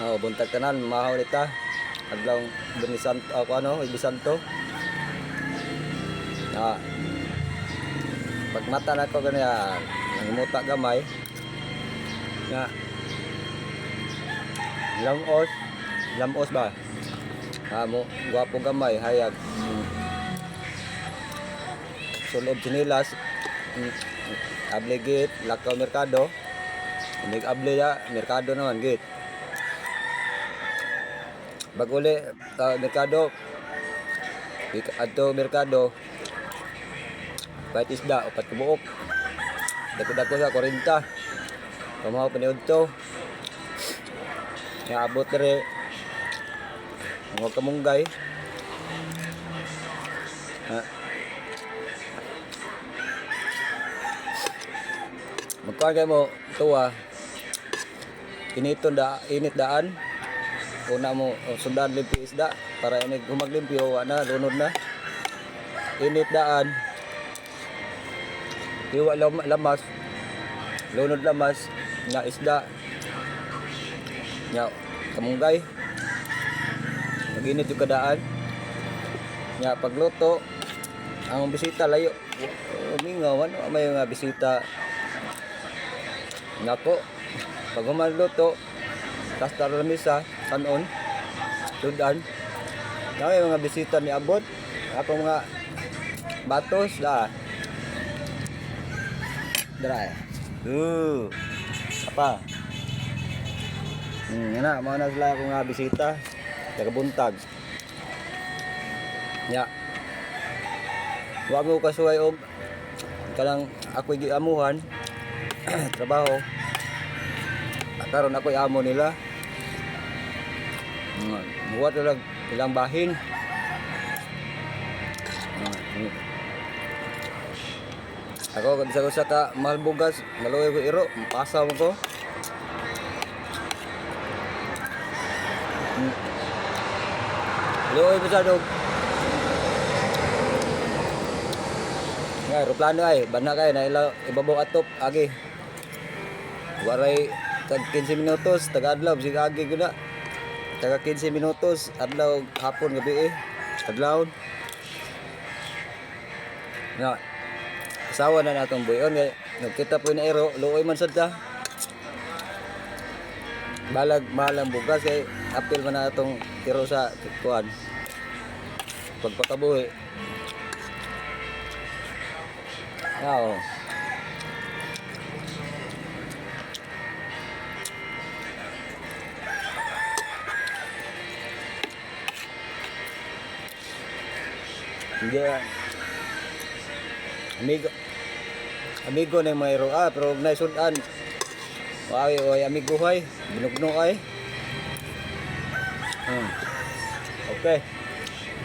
Oh, buntag tanan, mahaw nita. Adlaw Benisanto, ako ano, Ibisanto. Na pag mata na ko ganyan, nangimuta gamay. Nga Lamos, lamos ba? Amo, gwapo gamay, hayag. Mm. Sulod sinilas, mm, able gate, lakaw merkado. Hindi able ya, merkado naman gate. Pag uli, sa merkado, adto merkado, kahit isda, upat kabuok. Dako-dako sa 40. Pamahaw paniod to. Nga abot dere. Mga kamunggay. Ha. Magkuhan kayo mo, tuwa. Initon da, init daan. Una mo, oh, sundan limpi isda. Para ini humaglimpiyo, na, lunod na. Init daan. Iwa lam, lamas. Lunod lamas. Nga isda. Nga kamunggay. Maginit yung kadaan. Nga pagluto. Ang bisita layo. Umingaw, ano may mga bisita. Nako. Pag humaluto, tas taro tudan. Na may mga bisita ni Abot. Ako mga batos, da. Dara. Uh. Apa? Hmm, yan na, mga na sila ako nga bisita. Tagabuntag. Ya. Wa mo kasuway og kanang ako giamuhan trabaho. Karon ako amo nila. Buwat lang ilang bahin. Ako ko sa ka malbugas, maluoy ko iro, pasaw ko. Luoy ko sa dog. Nga, aeroplano ay, bana kay na ila ibabaw atop agi. Waray tag 15 minutos taga adlaw sig agi ko na. Taga 15 minutos. Adlaw hapon gabi eh. Adlaw. Nga, asawa na natong buyon kay nagkita po na ero. Luoy man sad ta balag malang bugas. Kay apil man na atong ero sa kuan pagpakabuhi Oo. Hindi ah. Amigo. Amigo na yung mayro. Ah, pero huwag na isudan. Wow, oy, amigo hay. Binugno ay. Hmm. Okay.